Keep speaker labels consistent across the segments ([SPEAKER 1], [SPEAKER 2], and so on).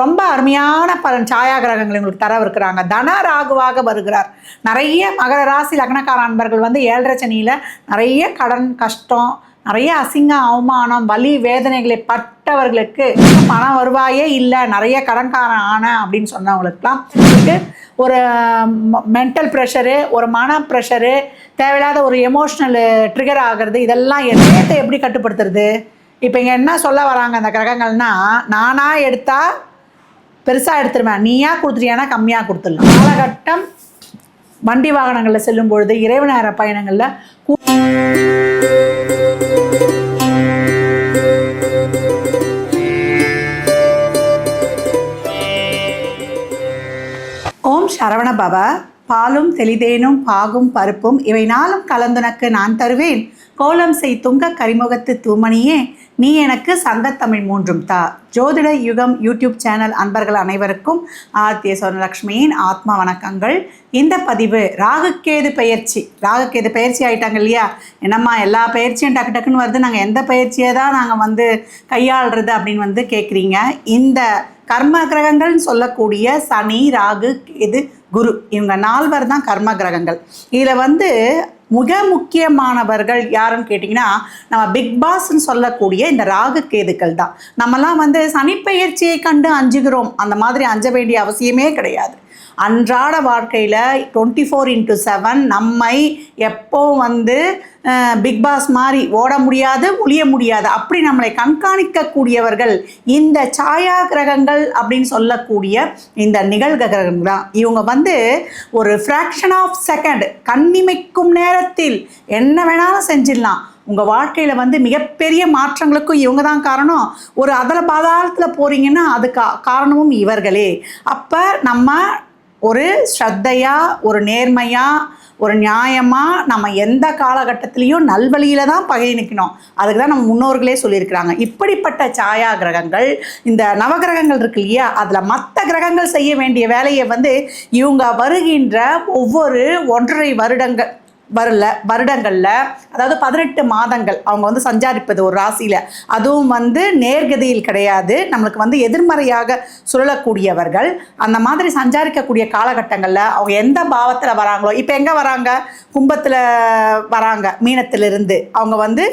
[SPEAKER 1] ரொம்ப அருமையான பலன் சாயா கிரகங்கள் எங்களுக்கு தரவிருக்கிறாங்க தன ராகுவாக வருகிறார் நிறைய மகர ராசி லக்னக்கார அன்பர்கள் வந்து ஏழரை சனியில் நிறைய கடன் கஷ்டம் நிறைய அசிங்க அவமானம் வலி வேதனைகளை பட்டவர்களுக்கு பண வருவாயே இல்லை நிறைய கடன்காரன் ஆன அப்படின்னு சொன்னவங்களுக்குலாம் ஒரு மென்டல் ப்ரெஷரு ஒரு மன ப்ரெஷரு தேவையில்லாத ஒரு எமோஷ்னல் ட்ரிகர் ஆகிறது இதெல்லாம் எல்லாத்தை எப்படி கட்டுப்படுத்துறது இப்போ இங்கே என்ன சொல்ல வராங்க அந்த கிரகங்கள்னால் நானாக எடுத்தால் பெருசாக எடுத்துருவேன் நீயாக கொடுத்துட்டியானா கம்மியாக கொடுத்துடலாம் காலகட்டம் வண்டி வாகனங்களில் செல்லும் பொழுது இரவு நேர பயணங்களில் ஓம் சரவண பாபா பாலும் தெளிதேனும் பாகும் பருப்பும் இவை நாளும் கலந்துனக்கு நான் தருவேன் கோலம் செய் துங்க கரிமுகத்து தூமணியே நீ எனக்கு சங்கத்தமிழ் மூன்றும் தா ஜோதிட யுகம் யூடியூப் சேனல் அன்பர்கள் அனைவருக்கும் ஆர்த்திய சோனலக்ஷ்மியின் ஆத்மா வணக்கங்கள் இந்த பதிவு ராகுக்கேது பயிற்சி ராகுக்கேது பயிற்சி ஆகிட்டாங்க இல்லையா என்னம்மா எல்லா பயிற்சியும் டக்கு டக்குன்னு வருது நாங்கள் எந்த பயிற்சியை தான் நாங்கள் வந்து கையாளுறது அப்படின்னு வந்து கேட்குறீங்க இந்த கர்ம கிரகங்கள்னு சொல்லக்கூடிய சனி ராகு இது குரு இவங்க நால்வர் தான் கர்ம கிரகங்கள் இதில் வந்து மிக முக்கியமானவர்கள் யாருன்னு கேட்டிங்கன்னா நம்ம பிக் பாஸ்ன்னு சொல்லக்கூடிய இந்த ராகு கேதுக்கள் தான் நம்மலாம் வந்து சனிப்பெயர்ச்சியை கண்டு அஞ்சுகிறோம் அந்த மாதிரி அஞ்ச வேண்டிய அவசியமே கிடையாது அன்றாட வாழ்க்கையில் டுவெண்ட்டி ஃபோர் இன்ட்டு செவன் நம்மை எப்போ வந்து பிக் பாஸ் மாதிரி ஓட முடியாது ஒழிய முடியாது அப்படி நம்மளை கண்காணிக்கக்கூடியவர்கள் இந்த சாயா கிரகங்கள் அப்படின்னு சொல்லக்கூடிய இந்த நிகழ்க கிரகங்கள் தான் இவங்க வந்து ஒரு ஃப்ராக்ஷன் ஆஃப் செகண்ட் கண்ணிமைக்கும் நேரத்தில் என்ன வேணாலும் செஞ்சிடலாம் உங்கள் வாழ்க்கையில் வந்து மிகப்பெரிய மாற்றங்களுக்கும் இவங்க தான் காரணம் ஒரு அதில் பாதாளத்தில் போகிறீங்கன்னா அதுக்கு காரணமும் இவர்களே அப்போ நம்ம ஒரு ஸ்ரத்தையாக ஒரு நேர்மையாக ஒரு நியாயமாக நம்ம எந்த காலகட்டத்திலையும் நல்வழியில் தான் நிற்கணும் அதுக்கு தான் நம்ம முன்னோர்களே சொல்லியிருக்கிறாங்க இப்படிப்பட்ட சாயா கிரகங்கள் இந்த நவகிரகங்கள் இருக்கு இல்லையா அதில் மற்ற கிரகங்கள் செய்ய வேண்டிய வேலையை வந்து இவங்க வருகின்ற ஒவ்வொரு ஒன்றரை வருடங்கள் வரல வருடங்களில் அதாவது பதினெட்டு மாதங்கள் அவங்க வந்து சஞ்சாரிப்பது ஒரு ராசியில் அதுவும் வந்து நேர்கதியில் கிடையாது நம்மளுக்கு வந்து எதிர்மறையாக சுழலக்கூடியவர்கள் அந்த மாதிரி சஞ்சாரிக்கக்கூடிய காலகட்டங்களில் அவங்க எந்த பாவத்தில் வராங்களோ இப்போ எங்கே வராங்க கும்பத்தில் வராங்க மீனத்திலிருந்து அவங்க வந்து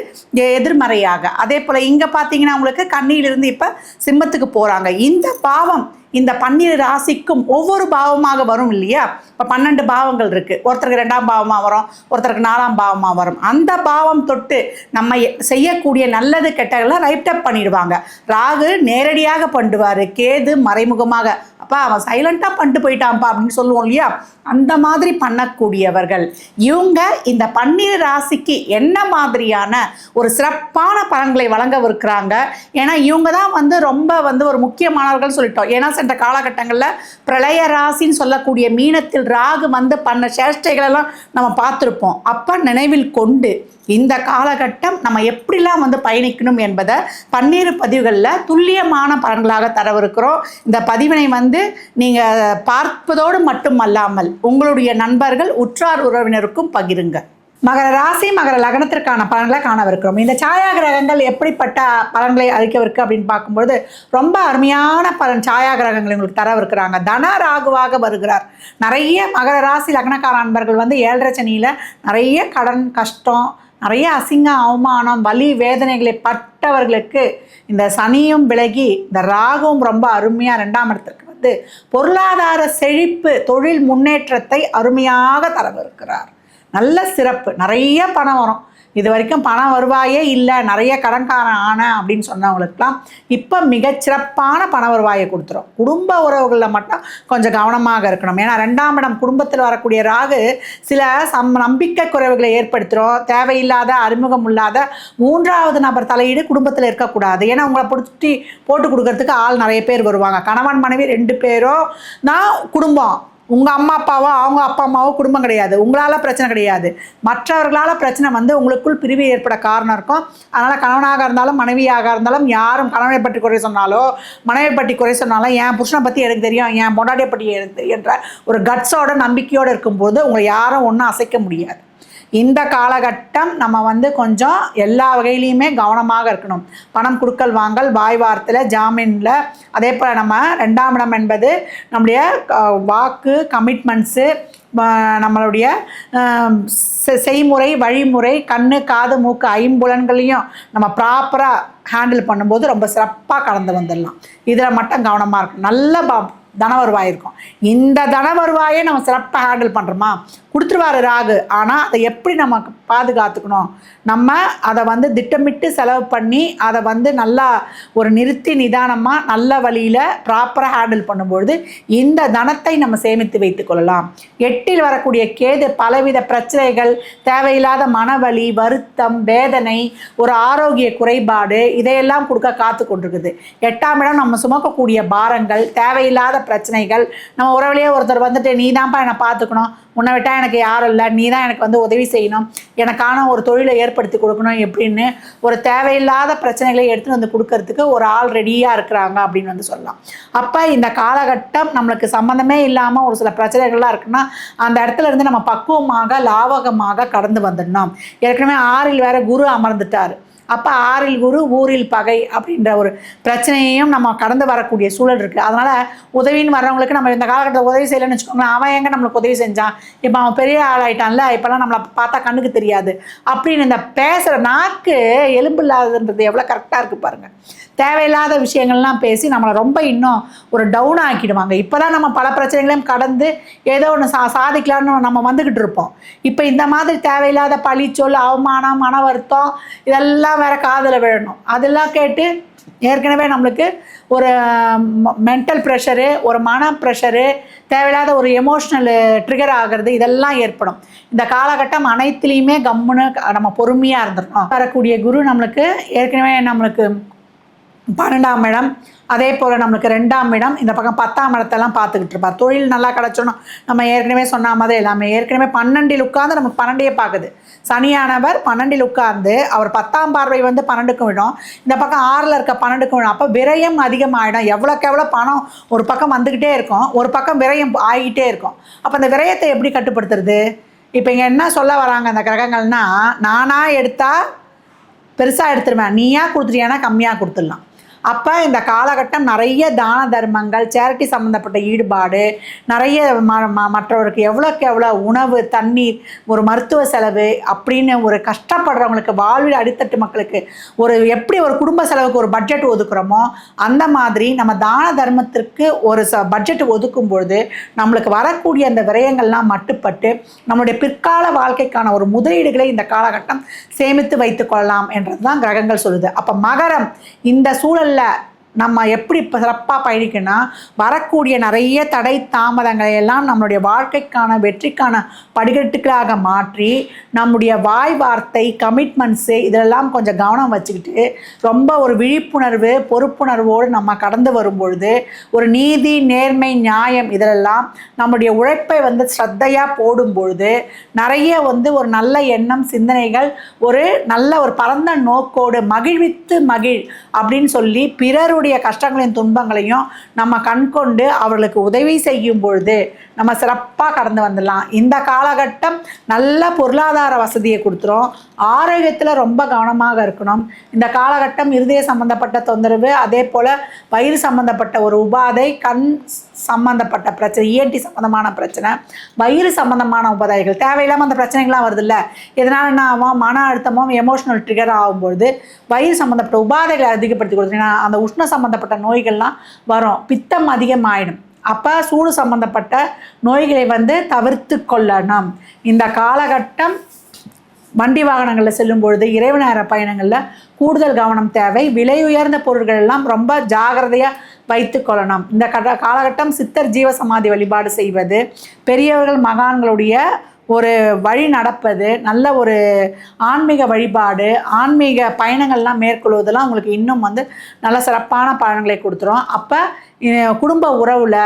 [SPEAKER 1] எதிர்மறையாக அதே போல் இங்கே பார்த்தீங்கன்னா அவங்களுக்கு கண்ணியிலிருந்து இப்போ சிம்மத்துக்கு போகிறாங்க இந்த பாவம் இந்த பன்னிரு ராசிக்கும் ஒவ்வொரு பாவமாக வரும் இல்லையா இப்போ பன்னெண்டு பாவங்கள் இருக்குது ஒருத்தருக்கு ரெண்டாம் பாவமாக வரும் ஒருத்தருக்கு நாலாம் பாவமாக வரும் அந்த பாவம் தொட்டு நம்ம செய்யக்கூடிய நல்லது கெட்டதெல்லாம் ரைட்டப் பண்ணிடுவாங்க ராகு நேரடியாக பண்ணுவார் கேது மறைமுகமாக அப்பா அவன் சைலண்ட்டாக பண்ணிட்டு போயிட்டான்ப்பா அப்படின்னு சொல்லுவோம் இல்லையா அந்த மாதிரி பண்ணக்கூடியவர்கள் இவங்க இந்த பன்னீர் ராசிக்கு என்ன மாதிரியான ஒரு சிறப்பான பலன்களை வழங்கவிருக்கிறாங்க ஏன்னா இவங்க தான் வந்து ரொம்ப வந்து ஒரு முக்கியமானவர்கள் சொல்லிட்டோம் ஏன்னா சென்ற காலகட்டங்களில் பிரளய ராசின்னு சொல்லக்கூடிய மீனத்தில் ராகு வந்து பண்ண சேஷ்டைகளெல்லாம் நம்ம பார்த்துருப்போம் அப்போ நினைவில் கொண்டு இந்த காலகட்டம் நம்ம எப்படிலாம் வந்து பயணிக்கணும் என்பதை பன்னீர் பதிவுகளில் துல்லியமான பலன்களாக தரவிருக்கிறோம் இந்த பதிவினை வந்து நீங்கள் பார்ப்பதோடு மட்டும் அல்லாமல் உங்களுடைய நண்பர்கள் உற்றார் உறவினருக்கும் பகிருங்கள் மகர ராசி மகர லக்னத்திற்கான பலன்களை காணவிருக்கிறோம் இந்த சாயா கிரகங்கள் எப்படிப்பட்ட பலன்களை அளிக்கவிருக்கு அப்படின்னு பார்க்கும்போது ரொம்ப அருமையான பலன் சாயா கிரகங்கள் உங்களுக்கு தரவிருக்கிறாங்க தன ராகுவாக வருகிறார் நிறைய மகர ராசி லக்னக்கார அன்பர்கள் வந்து ஏழரை சனியில் நிறைய கடன் கஷ்டம் நிறைய அசிங்க அவமானம் வலி வேதனைகளை பட்டவர்களுக்கு இந்த சனியும் விலகி இந்த ராகுவும் ரொம்ப அருமையாக ரெண்டாம் இடத்திற்கு வந்து பொருளாதார செழிப்பு தொழில் முன்னேற்றத்தை அருமையாக தரவிருக்கிறார் நல்ல சிறப்பு நிறைய பணம் வரும் இது வரைக்கும் பண வருவாயே இல்லை நிறைய கடன்காரன் ஆனேன் அப்படின்னு சொன்னவங்களுக்கெல்லாம் இப்போ மிகச்சிறப்பான பண வருவாயை கொடுத்துரும் குடும்ப உறவுகளில் மட்டும் கொஞ்சம் கவனமாக இருக்கணும் ஏன்னா ரெண்டாம் இடம் குடும்பத்தில் வரக்கூடிய ராகு சில சம் நம்பிக்கை குறைவுகளை ஏற்படுத்துகிறோம் தேவையில்லாத அறிமுகம் இல்லாத மூன்றாவது நபர் தலையீடு குடும்பத்தில் இருக்கக்கூடாது ஏன்னா உங்களை பிடிச்சி போட்டு கொடுக்கறதுக்கு ஆள் நிறைய பேர் வருவாங்க கணவன் மனைவி ரெண்டு பேரும் நான் குடும்பம் உங்கள் அம்மா அப்பாவோ அவங்க அப்பா அம்மாவோ குடும்பம் கிடையாது உங்களால் பிரச்சனை கிடையாது மற்றவர்களால் பிரச்சனை வந்து உங்களுக்குள் பிரிவு ஏற்பட காரணம் இருக்கும் அதனால் கணவனாக இருந்தாலும் மனைவியாக இருந்தாலும் யாரும் கணவனை பற்றி குறை சொன்னாலோ மனைவி பற்றி குறை சொன்னாலும் என் புருஷனை பற்றி எனக்கு தெரியும் என் பொண்டாட்டியை பற்றி எனக்கு ஒரு கட்ஸோட நம்பிக்கையோடு இருக்கும்போது உங்களை யாரும் ஒன்றும் அசைக்க முடியாது இந்த காலகட்டம் நம்ம வந்து கொஞ்சம் எல்லா வகையிலையுமே கவனமாக இருக்கணும் பணம் கொடுக்கல் வாங்கல் வாய் வார்த்தையில் ஜாமீனில் அதே போல் நம்ம ரெண்டாம் இடம் என்பது நம்முடைய வாக்கு கமிட்மெண்ட்ஸு நம்மளுடைய செய்முறை வழிமுறை கண்ணு காது மூக்கு ஐம்புலன்களையும் நம்ம ப்ராப்பராக ஹேண்டில் பண்ணும்போது ரொம்ப சிறப்பாக கலந்து வந்துடலாம் இதில் மட்டும் கவனமாக இருக்கும் நல்ல தன வருவாய் இருக்கும் இந்த தன வருவாயை நம்ம சிறப்பாக ஹேண்டில் பண்ணுறோமா கொடுத்துருவாரு ராகு ஆனால் அதை எப்படி நம்ம பாதுகாத்துக்கணும் நம்ம அதை வந்து திட்டமிட்டு செலவு பண்ணி அதை வந்து நல்லா ஒரு நிறுத்தி நிதானமாக நல்ல வழியில் ப்ராப்பராக ஹேண்டில் பண்ணும்பொழுது இந்த தனத்தை நம்ம சேமித்து வைத்துக்கொள்ளலாம் எட்டில் வரக்கூடிய கேது பலவித பிரச்சனைகள் தேவையில்லாத மனவலி வருத்தம் வேதனை ஒரு ஆரோக்கிய குறைபாடு இதையெல்லாம் கொடுக்க காத்து கொண்டிருக்குது எட்டாம் இடம் நம்ம சுமக்கக்கூடிய பாரங்கள் தேவையில்லாத பிரச்சனைகள் நம்ம உறவுலேயே ஒருத்தர் வந்துட்டு நீ தான்ப்பா என்னை பார்த்துக்கணும் உன்னை விட்டால் எனக்கு யாரும் இல்லை நீ தான் எனக்கு வந்து உதவி செய்யணும் எனக்கான ஒரு தொழிலை ஏற்படுத்தி கொடுக்கணும் எப்படின்னு ஒரு தேவையில்லாத பிரச்சனைகளை எடுத்துகிட்டு வந்து கொடுக்கறதுக்கு ஒரு ஆள் ரெடியாக இருக்கிறாங்க அப்படின்னு வந்து சொல்லலாம் அப்போ இந்த காலகட்டம் நம்மளுக்கு சம்மந்தமே இல்லாமல் ஒரு சில பிரச்சனைகள்லாம் இருக்குன்னா அந்த இடத்துல இருந்து நம்ம பக்குவமாக லாவகமாக கடந்து வந்துடணும் ஏற்கனவே ஆறில் வேற குரு அமர்ந்துட்டார் அப்போ ஆறில் குரு ஊரில் பகை அப்படின்ற ஒரு பிரச்சனையையும் நம்ம கடந்து வரக்கூடிய சூழல் இருக்குது அதனால் உதவின்னு வர்றவங்களுக்கு நம்ம இந்த காலகட்டத்தில் உதவி செய்யலைன்னு வச்சுக்கோங்களேன் அவன் எங்கே நம்மளுக்கு உதவி செஞ்சான் இப்போ அவன் பெரிய ஆளாயிட்டான்ல இப்போல்லாம் நம்மளை பார்த்தா கண்ணுக்கு தெரியாது அப்படின்னு இந்த பேசுகிற நாக்கு எலும்பு இல்லாததுன்றது எவ்வளோ கரெக்டாக இருக்குது பாருங்கள் தேவையில்லாத விஷயங்கள்லாம் பேசி நம்மளை ரொம்ப இன்னும் ஒரு டவுன் ஆக்கிடுவாங்க இப்போ தான் நம்ம பல பிரச்சனைகளையும் கடந்து ஏதோ ஒன்று சா சாதிக்கலாம்னு நம்ம வந்துக்கிட்டு இருப்போம் இப்போ இந்த மாதிரி தேவையில்லாத பழிச்சொல் அவமானம் மன வருத்தம் இதெல்லாம் அதெல்லாம் வேறு காதில் விழணும் அதெல்லாம் கேட்டு ஏற்கனவே நம்மளுக்கு ஒரு மென்டல் ப்ரெஷரு ஒரு மன ப்ரெஷரு தேவையில்லாத ஒரு எமோஷ்னல் ட்ரிகர் ஆகிறது இதெல்லாம் ஏற்படும் இந்த காலகட்டம் அனைத்துலேயுமே கம்முன்னு நம்ம பொறுமையாக இருந்துருக்கோம் வரக்கூடிய குரு நம்மளுக்கு ஏற்கனவே நம்மளுக்கு பன்னெண்டாம் இடம் அதே போல் நம்மளுக்கு ரெண்டாம் இடம் இந்த பக்கம் பத்தாம் இடத்தெல்லாம் பார்த்துக்கிட்டு இருப்பார் தொழில் நல்லா கிடச்சோன்னா நம்ம ஏற்கனவே சொன்ன மாதிரி எல்லாமே ஏற்கனவே பன்னெண்டில் உட்காந்து நமக்கு பன்னெண்டையே பார்க்குது சனியானவர் பன்னெண்டில் உட்கார்ந்து அவர் பத்தாம் பார்வை வந்து பன்னெண்டுக்கும் விடும் இந்த பக்கம் ஆறில் இருக்க பன்னெண்டுக்கும் விடும் அப்போ விரயம் அதிகமாகிடும் எவ்வளோக்கு எவ்வளோ பணம் ஒரு பக்கம் வந்துக்கிட்டே இருக்கும் ஒரு பக்கம் விரயம் ஆகிட்டே இருக்கும் அப்போ அந்த விரயத்தை எப்படி கட்டுப்படுத்துறது இப்போ இங்கே என்ன சொல்ல வராங்க அந்த கிரகங்கள்னால் நானாக எடுத்தால் பெருசாக எடுத்துருவேன் நீயாக கொடுத்துட்டியானா கம்மியாக கொடுத்துடலாம் அப்போ இந்த காலகட்டம் நிறைய தான தர்மங்கள் சேரிட்டி சம்மந்தப்பட்ட ஈடுபாடு நிறைய ம மற்றவருக்கு எவ்வளோக்கு எவ்வளோ உணவு தண்ணீர் ஒரு மருத்துவ செலவு அப்படின்னு ஒரு கஷ்டப்படுறவங்களுக்கு வாழ்வில் அடித்தட்டு மக்களுக்கு ஒரு எப்படி ஒரு குடும்ப செலவுக்கு ஒரு பட்ஜெட் ஒதுக்குறோமோ அந்த மாதிரி நம்ம தான தர்மத்திற்கு ஒரு ச பட்ஜெட் ஒதுக்கும் பொழுது நம்மளுக்கு வரக்கூடிய அந்த விரயங்கள்லாம் மட்டுப்பட்டு நம்மளுடைய பிற்கால வாழ்க்கைக்கான ஒரு முதலீடுகளை இந்த காலகட்டம் சேமித்து வைத்துக்கொள்ளலாம் என்றது தான் கிரகங்கள் சொல்லுது அப்போ மகரம் இந்த சூழல் சொல்ல நம்ம எப்படி இப்போ சிறப்பாக பயணிக்கணும்னா வரக்கூடிய நிறைய தடை தாமதங்களை எல்லாம் நம்மளுடைய வாழ்க்கைக்கான வெற்றிக்கான படிக்கட்டுகளாக மாற்றி நம்முடைய வாய் வார்த்தை கமிட்மெண்ட்ஸு இதெல்லாம் கொஞ்சம் கவனம் வச்சுக்கிட்டு ரொம்ப ஒரு விழிப்புணர்வு பொறுப்புணர்வோடு நம்ம கடந்து வரும் பொழுது ஒரு நீதி நேர்மை நியாயம் இதெல்லாம் நம்முடைய உழைப்பை வந்து ஸ்ரத்தையாக போடும் பொழுது நிறைய வந்து ஒரு நல்ல எண்ணம் சிந்தனைகள் ஒரு நல்ல ஒரு பரந்த நோக்கோடு மகிழ்வித்து மகிழ் அப்படின்னு சொல்லி பிறருடைய அவர்களுடைய கஷ்டங்களையும் துன்பங்களையும் நம்ம கண்கொண்டு அவர்களுக்கு உதவி செய்யும் பொழுது நம்ம சிறப்பாக கடந்து வந்துடலாம் இந்த காலகட்டம் நல்ல பொருளாதார வசதியை கொடுத்துரும் ஆரோக்கியத்தில் ரொம்ப கவனமாக இருக்கணும் இந்த காலகட்டம் இருதய சம்பந்தப்பட்ட தொந்தரவு அதே போல் வயிறு சம்பந்தப்பட்ட ஒரு உபாதை கண் சம்பந்தப்பட்ட பிரச்சனை இஎன்டி e சம்பந்தமான பிரச்சனை வயிறு சம்பந்தமான உபாதைகள் தேவையில்லாமல் அந்த பிரச்சனைகள்லாம் இல்லை இதனால் என்ன ஆகும் மன அழுத்தமும் எமோஷனல் ட்ரிகர் ஆகும்பொழுது வயிறு சம்பந்தப்பட்ட உபாதைகளை அதிகப்படுத்தி கொடுத்தீங்கன்னா அந்த உஷ்ண சம்மந்தப்பட்ட நோய்கள்லாம் வரும் பித்தம் அதிகமாயிடும் அப்போ சூடு சம்மந்தப்பட்ட நோய்களை வந்து தவிர்த்து கொள்ளணும் இந்த காலகட்டம் வண்டி வாகனங்களில் செல்லும் பொழுது இரவு நேர பயணங்களில் கூடுதல் கவனம் தேவை விலை உயர்ந்த பொருட்கள் எல்லாம் ரொம்ப ஜாகிரதையாக வைத்து கொள்ளணும் இந்த கட காலகட்டம் சித்தர் ஜீவசமாதி வழிபாடு செய்வது பெரியவர்கள் மகான்களுடைய ஒரு வழி நடப்பது நல்ல ஒரு ஆன்மீக வழிபாடு ஆன்மீக பயணங்கள்லாம் மேற்கொள்வதெல்லாம் உங்களுக்கு இன்னும் வந்து நல்ல சிறப்பான பயணங்களை கொடுத்துரும் அப்போ குடும்ப உறவில்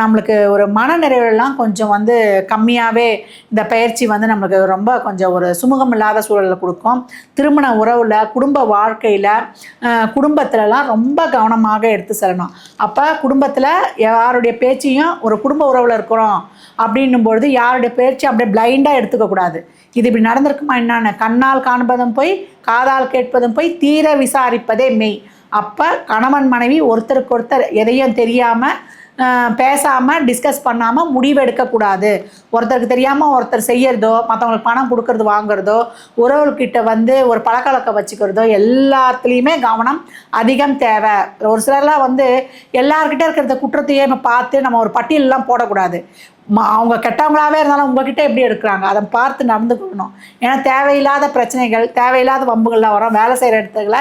[SPEAKER 1] நம்மளுக்கு ஒரு மனநிறைவுலாம் கொஞ்சம் வந்து கம்மியாகவே இந்த பயிற்சி வந்து நம்மளுக்கு ரொம்ப கொஞ்சம் ஒரு சுமூகம் இல்லாத சூழலில் கொடுக்கும் திருமண உறவில் குடும்ப வாழ்க்கையில் குடும்பத்திலலாம் ரொம்ப கவனமாக எடுத்து செல்லணும் அப்போ குடும்பத்தில் யாருடைய பேச்சையும் ஒரு குடும்ப உறவில் இருக்கிறோம் அப்படின்னும் பொழுது யாருடைய பேச்சு அப்படியே பிளைண்டாக எடுத்துக்கக்கூடாது இது இப்படி நடந்திருக்குமா என்னென்னு கண்ணால் காண்பதும் போய் காதால் கேட்பதும் போய் தீர விசாரிப்பதே மெய் அப்போ கணவன் மனைவி ஒருத்தருக்கு ஒருத்தர் எதையும் தெரியாமல் பேசாமல் டிஸ்கஸ் பண்ணாமல் முடிவு எடுக்கக்கூடாது ஒருத்தருக்கு தெரியாமல் ஒருத்தர் செய்யறதோ மற்றவங்களுக்கு பணம் கொடுக்கறது வாங்குறதோ உறவுகிட்ட வந்து ஒரு பழக்கழக்கம் வச்சுக்கிறதோ எல்லாத்துலேயுமே கவனம் அதிகம் தேவை ஒரு சிலர்லாம் வந்து எல்லார்கிட்ட இருக்கிறத குற்றத்தையே நம்ம பார்த்து நம்ம ஒரு பட்டியலெலாம் போடக்கூடாது அவங்க கெட்டவங்களாகவே இருந்தாலும் உங்ககிட்ட எப்படி எடுக்கிறாங்க அதை பார்த்து கொள்ளணும் ஏன்னா தேவையில்லாத பிரச்சனைகள் தேவையில்லாத வம்புகள்லாம் வரும் வேலை செய்கிற இடத்துல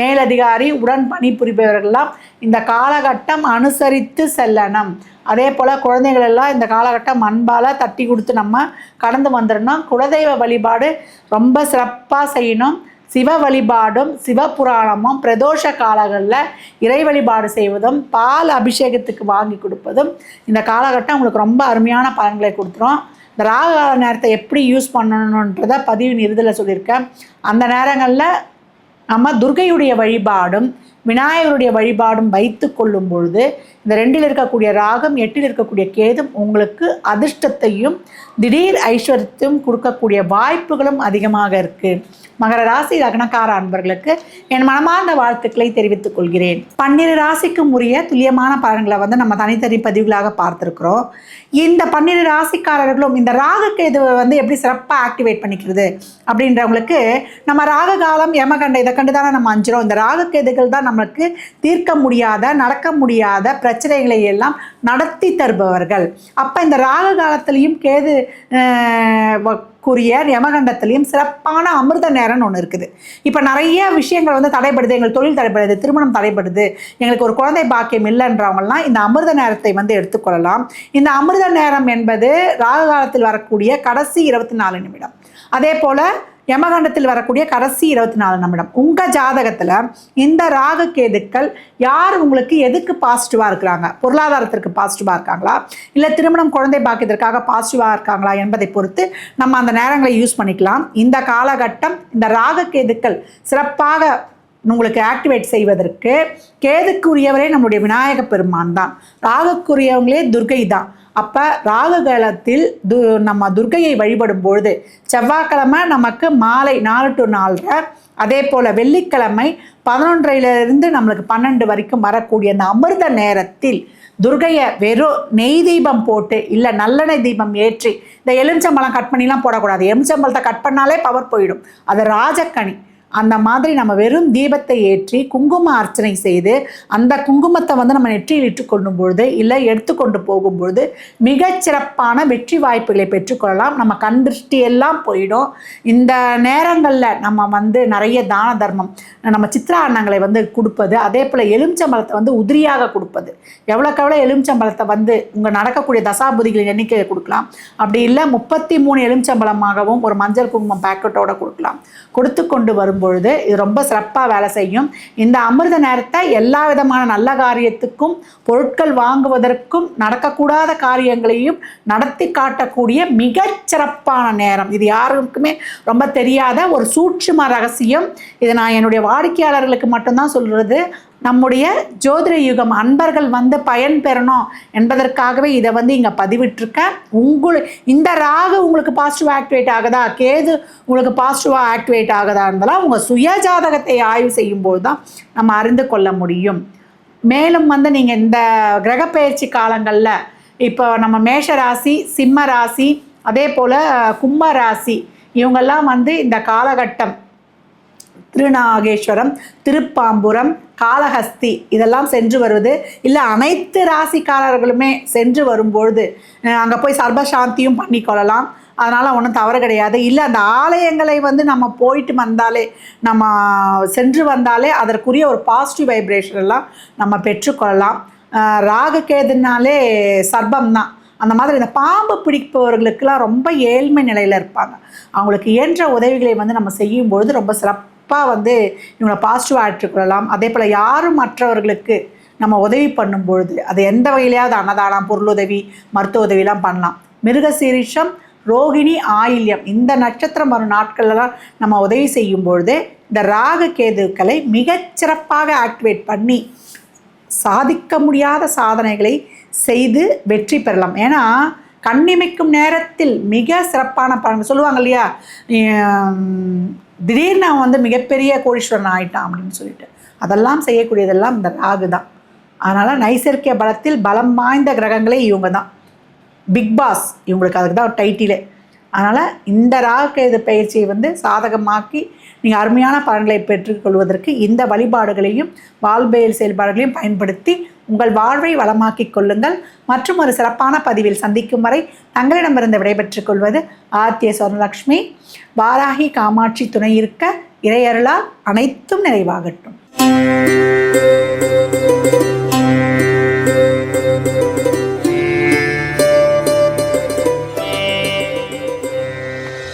[SPEAKER 1] மேலதிகாரி உடன் பணிபுரிபவர்கள்லாம் இந்த காலகட்டம் அனுசரித்து செல்லணும் அதே போல் குழந்தைகள் எல்லாம் இந்த காலகட்டம் அன்பால் தட்டி கொடுத்து நம்ம கடந்து வந்துடணும் குலதெய்வ வழிபாடு ரொம்ப சிறப்பாக செய்யணும் சிவ வழிபாடும் சிவபுராணமும் பிரதோஷ காலங்களில் இறை வழிபாடு செய்வதும் பால் அபிஷேகத்துக்கு வாங்கி கொடுப்பதும் இந்த காலகட்டம் உங்களுக்கு ரொம்ப அருமையான பலன்களை கொடுத்துரும் இந்த ராககால நேரத்தை எப்படி யூஸ் பண்ணணுன்றத பதிவின் இறுதியில் சொல்லியிருக்கேன் அந்த நேரங்களில் நம்ம துர்கையுடைய வழிபாடும் விநாயகருடைய வழிபாடும் வைத்து கொள்ளும் பொழுது இந்த ரெண்டில் இருக்கக்கூடிய ராகம் எட்டில் இருக்கக்கூடிய கேதும் உங்களுக்கு அதிர்ஷ்டத்தையும் திடீர் ஐஸ்வர்யத்தையும் கொடுக்கக்கூடிய வாய்ப்புகளும் அதிகமாக இருக்குது மகர ராசி லக்னக்கார அன்பர்களுக்கு என் மனமார்ந்த வாழ்த்துக்களை தெரிவித்துக் கொள்கிறேன் பன்னிரு ராசிக்கும் உரிய துல்லியமான பலன்களை வந்து நம்ம தனித்தனி பதிவுகளாக பார்த்துருக்குறோம் இந்த பன்னிரு ராசிக்காரர்களும் இந்த ராகுக்கு வந்து எப்படி சிறப்பாக ஆக்டிவேட் பண்ணிக்கிறது அப்படின்றவங்களுக்கு நம்ம ராக காலம் எமகண்ட இதை கண்டு தானே நம்ம அஞ்சிரும் இந்த ராகுக்கு இதுகள் தான் நமக்கு தீர்க்க முடியாத நடக்க முடியாத பிரச்சனைகளை எல்லாம் நடத்தி தருபவர்கள் அப்போ இந்த ராகு காலத்திலையும் கேது கூறிய யமகண்டத்திலையும் சிறப்பான அமிர்த நேரம்னு ஒன்று இருக்குது இப்போ நிறைய விஷயங்கள் வந்து தடைப்படுது எங்களுக்கு தொழில் தடைப்படுது திருமணம் தடைப்படுது எங்களுக்கு ஒரு குழந்தை பாக்கியம் இல்லைன்றவங்கலாம் இந்த அமிர்த நேரத்தை வந்து எடுத்துக்கொள்ளலாம் இந்த அமிர்த நேரம் என்பது ராகு காலத்தில் வரக்கூடிய கடைசி இருபத்தி நாலு நிமிடம் அதே போல் யமகண்டத்தில் வரக்கூடிய கடைசி இருபத்தி நாலு நிமிடம் உங்கள் ஜாதகத்தில் இந்த ராகு கேதுக்கள் யார் உங்களுக்கு எதுக்கு பாசிட்டிவாக இருக்கிறாங்க பொருளாதாரத்திற்கு பாசிட்டிவாக இருக்காங்களா இல்லை திருமணம் குழந்தை பாக்கியத்திற்காக பாசிட்டிவாக இருக்காங்களா என்பதை பொறுத்து நம்ம அந்த நேரங்களை யூஸ் பண்ணிக்கலாம் இந்த காலகட்டம் இந்த ராகு கேதுக்கள் சிறப்பாக உங்களுக்கு ஆக்டிவேட் செய்வதற்கு கேதுக்குரியவரே நம்முடைய விநாயக பெருமான் தான் ராகுக்குரியவங்களே துர்கை தான் அப்போ ராகு து நம்ம துர்கையை வழிபடும் பொழுது செவ்வாய்க்கிழமை நமக்கு மாலை நாலு டு நாலரை அதே போல் வெள்ளிக்கிழமை பதினொன்றையிலிருந்து நம்மளுக்கு பன்னெண்டு வரைக்கும் வரக்கூடிய அந்த அமிர்த நேரத்தில் துர்கையை வெறும் நெய் தீபம் போட்டு இல்லை நல்லெண்ணெய் தீபம் ஏற்றி இந்த எலுமிச்சம்பழம் கட் பண்ணிலாம் போடக்கூடாது எலுமிச்சம்பழத்தை கட் பண்ணாலே பவர் போயிடும் அது ராஜக்கணி அந்த மாதிரி நம்ம வெறும் தீபத்தை ஏற்றி குங்கும அர்ச்சனை செய்து அந்த குங்குமத்தை வந்து நம்ம நெற்றியில் கொள்ளும் பொழுது இல்லை எடுத்துக்கொண்டு போகும்பொழுது மிகச்சிறப்பான வெற்றி வாய்ப்புகளை பெற்றுக்கொள்ளலாம் நம்ம கண் திருஷ்டியெல்லாம் போயிடும் இந்த நேரங்களில் நம்ம வந்து நிறைய தான தர்மம் நம்ம சித்திராண்ணங்களை வந்து கொடுப்பது அதே போல் எலுமிச்சம்பழத்தை வந்து உதிரியாக கொடுப்பது எவ்வளோக்கு எவ்வளோ எலுமிச்சம்பழத்தை வந்து உங்கள் நடக்கக்கூடிய தசாபுதிகளின் எண்ணிக்கையை கொடுக்கலாம் அப்படி இல்லை முப்பத்தி மூணு எலுமிச்சம்பழமாகவும் ஒரு மஞ்சள் குங்குமம் பேக்கெட்டோடு கொடுக்கலாம் கொடுத்து கொண்டு வரும்போது பொழுது இது ரொம்ப சிறப்பாக வேலை செய்யும் இந்த அமிர்த நேரத்தை எல்லா விதமான நல்ல காரியத்துக்கும் பொருட்கள் வாங்குவதற்கும் நடக்கக்கூடாத காரியங்களையும் நடத்தி காட்டக்கூடிய மிகச்சிறப்பான நேரம் இது யாருக்குமே ரொம்ப தெரியாத ஒரு சூட்சும ரகசியம் இதை நான் என்னுடைய வாடிக்கையாளர்களுக்கு மட்டும்தான் சொல்கிறது நம்முடைய ஜோதிட யுகம் அன்பர்கள் வந்து பயன் பெறணும் என்பதற்காகவே இதை வந்து இங்கே பதிவிட்டிருக்கேன் உங்கள் இந்த ராகு உங்களுக்கு பாசிட்டிவாக ஆக்டிவேட் ஆகுதா கேது உங்களுக்கு பாசிட்டிவாக ஆக்டிவேட் ஆகுதான்றதெல்லாம் உங்கள் சுய ஜாதகத்தை ஆய்வு செய்யும்போது தான் நம்ம அறிந்து கொள்ள முடியும் மேலும் வந்து நீங்கள் இந்த கிரகப்பயிற்சி காலங்களில் இப்போ நம்ம மேஷ ராசி சிம்ம ராசி அதே போல் கும்ப ராசி இவங்கெல்லாம் வந்து இந்த காலகட்டம் திருநாகேஸ்வரம் திருப்பாம்புரம் காலஹஸ்தி இதெல்லாம் சென்று வருவது இல்லை அனைத்து ராசிக்காரர்களுமே சென்று வரும்பொழுது அங்கே போய் சர்வசாந்தியும் பண்ணிக்கொள்ளலாம் அதனால் ஒன்றும் தவறு கிடையாது இல்லை அந்த ஆலயங்களை வந்து நம்ம போயிட்டு வந்தாலே நம்ம சென்று வந்தாலே அதற்குரிய ஒரு பாசிட்டிவ் வைப்ரேஷன் எல்லாம் நம்ம பெற்றுக்கொள்ளலாம் ராகு கேதுனாலே சர்பம் தான் அந்த மாதிரி இந்த பாம்பு பிடிப்பவர்களுக்கெல்லாம் ரொம்ப ஏழ்மை நிலையில் இருப்பாங்க அவங்களுக்கு இயன்ற உதவிகளை வந்து நம்ம செய்யும்பொழுது ரொம்ப சிறப்பு கண்டிப்பாக வந்து இவங்களை பாசிட்டிவாக ஆற்றுக்கொள்ளலாம் அதே போல் யாரும் மற்றவர்களுக்கு நம்ம உதவி பண்ணும் பொழுது அது எந்த வகையிலையாவது அன்னதானம் பொருளுதவி மருத்துவ உதவிலாம் பண்ணலாம் மிருகசீரிஷம் ரோகிணி ஆயில்யம் இந்த நட்சத்திரம் வரும் நாட்கள்லாம் நம்ம உதவி செய்யும் பொழுது இந்த ராக கேதுக்களை மிகச்சிறப்பாக ஆக்டிவேட் பண்ணி சாதிக்க முடியாத சாதனைகளை செய்து வெற்றி பெறலாம் ஏன்னா கண்ணிமைக்கும் நேரத்தில் மிக சிறப்பான பலன் சொல்லுவாங்க இல்லையா திடீர்னு அவன் வந்து மிகப்பெரிய கோடீஸ்வரன் ஆயிட்டான் அப்படின்னு சொல்லிட்டு அதெல்லாம் செய்யக்கூடியதெல்லாம் இந்த ராகு தான் அதனால் நைசர்கிய பலத்தில் பலம் வாய்ந்த கிரகங்களே இவங்க தான் பிக் பாஸ் இவங்களுக்கு அதுக்கு தான் டைட்டிலே அதனால் இந்த ராகு கேது பயிற்சியை வந்து சாதகமாக்கி நீங்கள் அருமையான பலன்களை பெற்றுக்கொள்வதற்கு இந்த வழிபாடுகளையும் வாழ்வியல் செயல்பாடுகளையும் பயன்படுத்தி உங்கள் வாழ்வை வளமாக்கிக் கொள்ளுங்கள் மற்றும் ஒரு சிறப்பான பதிவில் சந்திக்கும் வரை தங்களிடமிருந்து விடைபெற்றுக் கொள்வது ஆத்திய சுவர்ணலக்ஷ்மி வாராகி காமாட்சி துணை இருக்க இறையருளால் அனைத்தும் நிறைவாகட்டும்